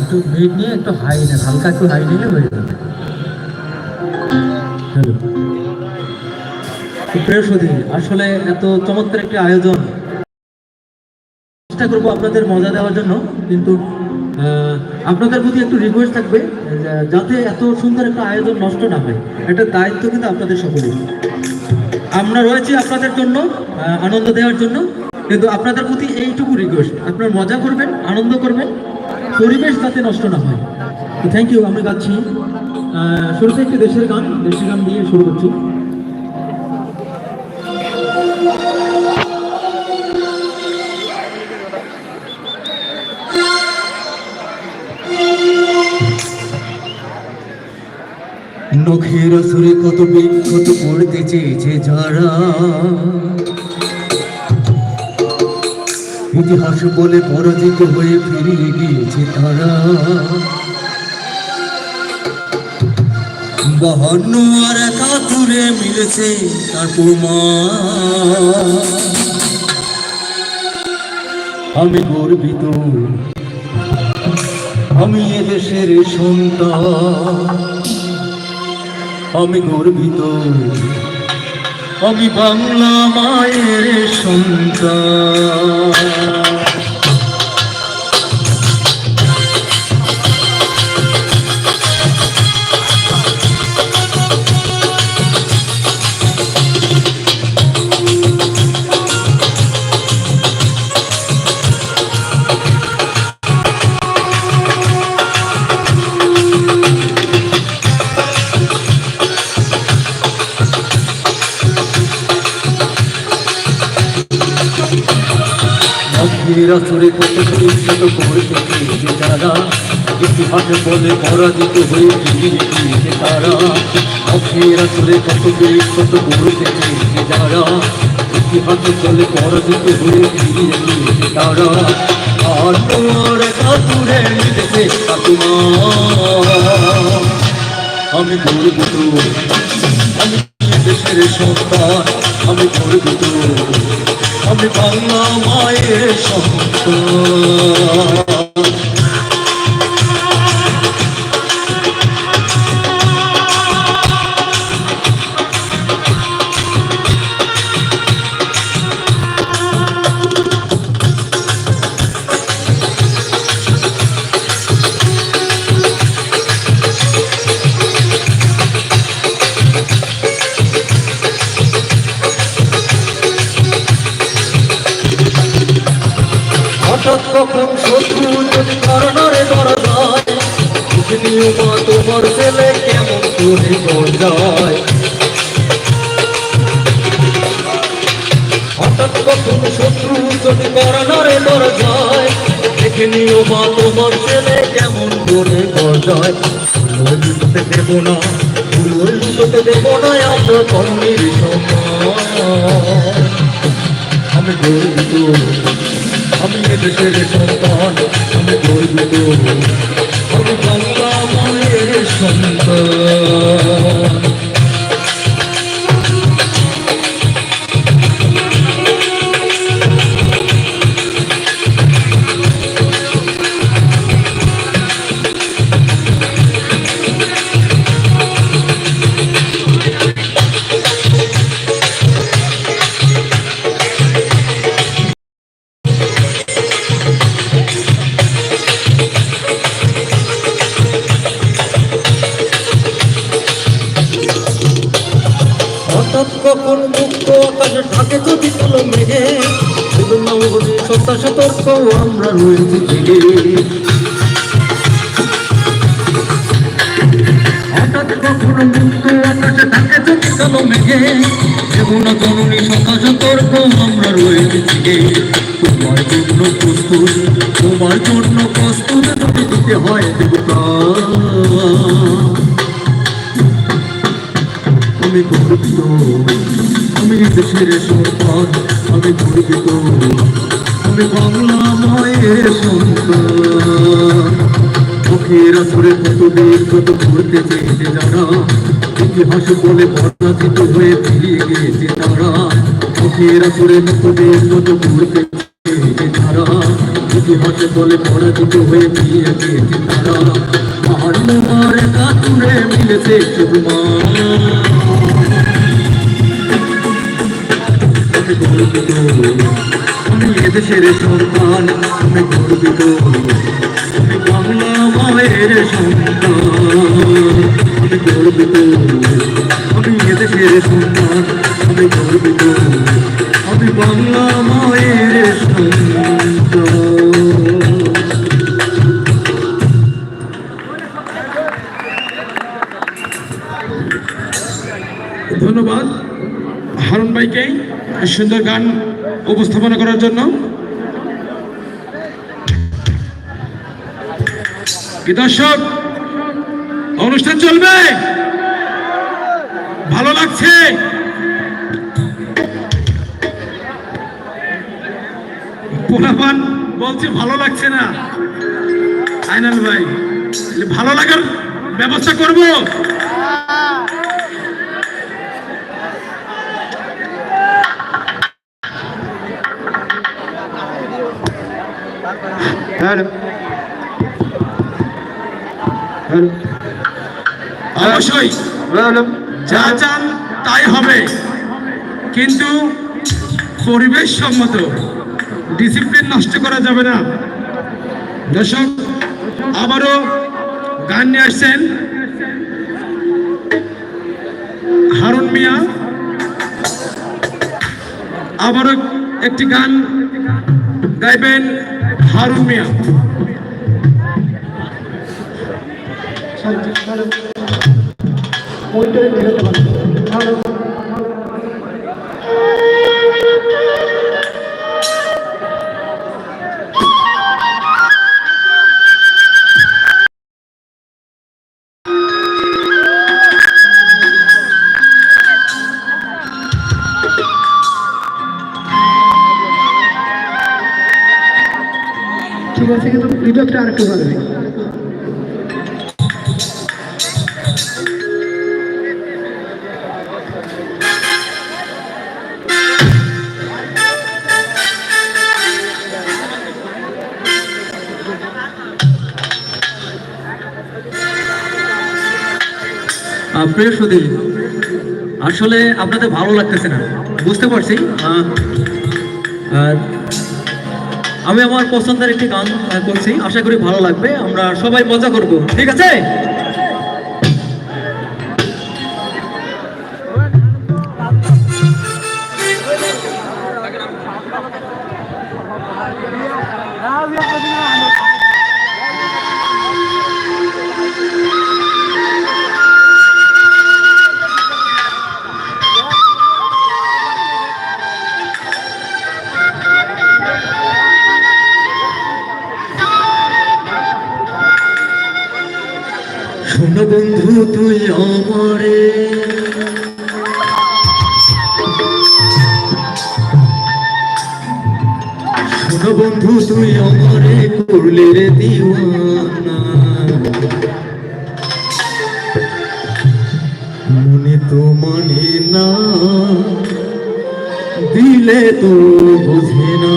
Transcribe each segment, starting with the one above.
একটু নিয়ে একটু হাই হালকা একটু হাই নিলে হয়ে যাবে। আসলে এত চমৎকার একটি আয়োজন। চেষ্টা করব আপনাদের মজা দেওয়ার জন্য, কিন্তু আপনাদের প্রতি একটু রিকোয়েস্ট থাকবে যাতে এত সুন্দর একটা আয়োজন নষ্ট না হয়। একটা দায়িত্ব কিন্তু আপনাদের সকলের আমরা রয়েছি আপনাদের জন্য আনন্দ দেওয়ার জন্য। কিন্তু আপনাদের প্রতি এইটুকু রিকোয়েস্ট আপনারা মজা করবেন, আনন্দ করবেন, পরিবেশ যাতে নষ্ট না হয়। তো থ্যাংক ইউ আমি গাচ্ছি। শুরুতে একটি দেশের গান দেশের গান দিয়ে শুরু করছি। নখের সুরে কত বিক্ষত পড়তে চেয়েছে যারা ইতিহাস বলে পরাজিত হয়ে ফিরিয়ে গিয়েছে তারা। বাহান্ন আর একাত্তরে মিলেছে তার প্রমাণ। আমি গর্বিত। আমি এদেশের সন্তান। আমি গর্বিত। আমি বাংলা মায়ের সন্তান। অগ্নিরা সুরে কত বিশ্বত করতে চেয়েছে যারা ইতিহাসে বলে পরাজিত হয়ে গিয়েছে তারা। অগ্নিরা সুরে কত বিশ্বত করতে চেয়েছে যারা ইতিহাসে বলে পরাজিত হয়ে গিয়েছে তারা। আর তোমার কাতুরে তোমার আমি গর্বিত। আমি দেশের সন্তান। আমি গর্বিত। আমি বাংলা মায়ের সন্তান। কখন শত্রু যদি করোনারে ধরা যায় বুঝলিও মা, তোমার ছেলে কেমন করে গঞ্জায় হঠাৎ কখন শত্রু যদি করোনারে ধরা যায় দেখে নিও মা, তোমার ছেলে কেমন করে গঞ্জায় লুটোতে দেব না ফুল লুটোতে দেব না, আমরা কর্মীর সমান। আমি গর্বিত। আমি এদেশের সন্তান আমি গর্বিত। মেঘে সেজন্য বুঝি সত্তা সতর্ক আমরা রয়েছি জেগে হঠাৎ কখন মুক্ত আকাশে থাকে যদি কোনো মেঘে যেমন জননী সত্তা সতর্ক আমরা রয়েছি জেগে তোমার জন্য প্রস্তুত, তোমার জন্য প্রস্তুত যদি দিতে হয় দেব আমি গর্বিত আমি দেশের সন্তান আমি গর্বিত আমি বাংলা মায়ের সন্তান। মুখের আসরে কত দেশ কত ঘুরতে চেয়েছে যারা ইতিহাস বলে পরাজিত হয়ে ফিরিয়ে গিয়েছে তারা। মুখের আসরে কত দেশ কত ঘুরতে গিয়েছে তারা। ইতিহাসে বলে পরাজিত হয়ে ফিরে গিয়েছে তারা। মহান মার কাতুরে মিলেছে শুধু মা আমি গর্বিত আমি এদেশের সন্তান আমি গর্বিত আমি বাংলা মায়ের সন্তান আমি গর্বিত আমি এদেশের সন্তান আমি গর্বিত আমি বাংলা মায়ের সন্তান ধন্যবাদ, হারুন ভাইকে। সুন্দর গান উপস্থাপনা করার জন্য। দর্শক, অনুষ্ঠান চলবে? ভালো লাগছে? পোলাপান বলছে ভালো লাগছে না। আইনাল ভাই ভালো লাগার ব্যবস্থা করব? অবশ্যই। যা চান তাই হবে। কিন্তু পরিবেশ সম্মত ডিসিপ্লিন নষ্ট করা যাবে না। দর্শক আবারও গান নিয়ে আসছেন হারুন মিয়া। আবারও একটি গান গাইবেন হারুন মিয়া ঠিক আছে কিন্তু বিবেকটা আরেকটু আহ, প্রিয় সুধী আসলে আপনাদের ভালো লাগতেছে না। বুঝতে পারছি। আমি আমার পছন্দের একটি গান করছি। আশা করি ভালো লাগবে। আমরা সবাই মজা করব। ঠিক আছে? শোনো বন্ধু তুই অমরে করলে রে দিওয়ানা। মনে তো মানে না, দিলে তো বোঝে না।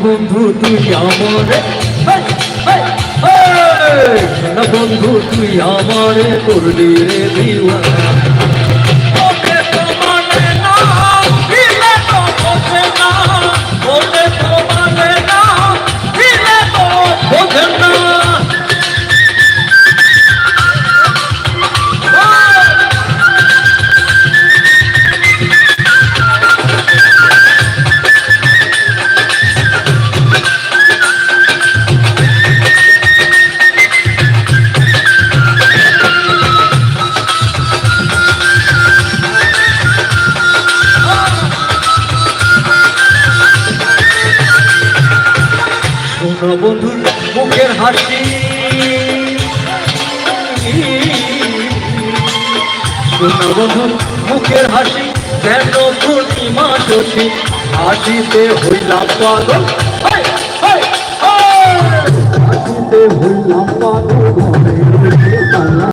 বন্ধু তুই আমার বন্ধু তুই আমার করলি রে দিওয়ানা শোনো বন্ধুর মুখের হাসি। কৃষ্ণ বন্ধুর মুখের হাসি কেন পূর্ণিমা শশী হাসিতে হইলাম পাগল! হাসিতে হইলাম পাগল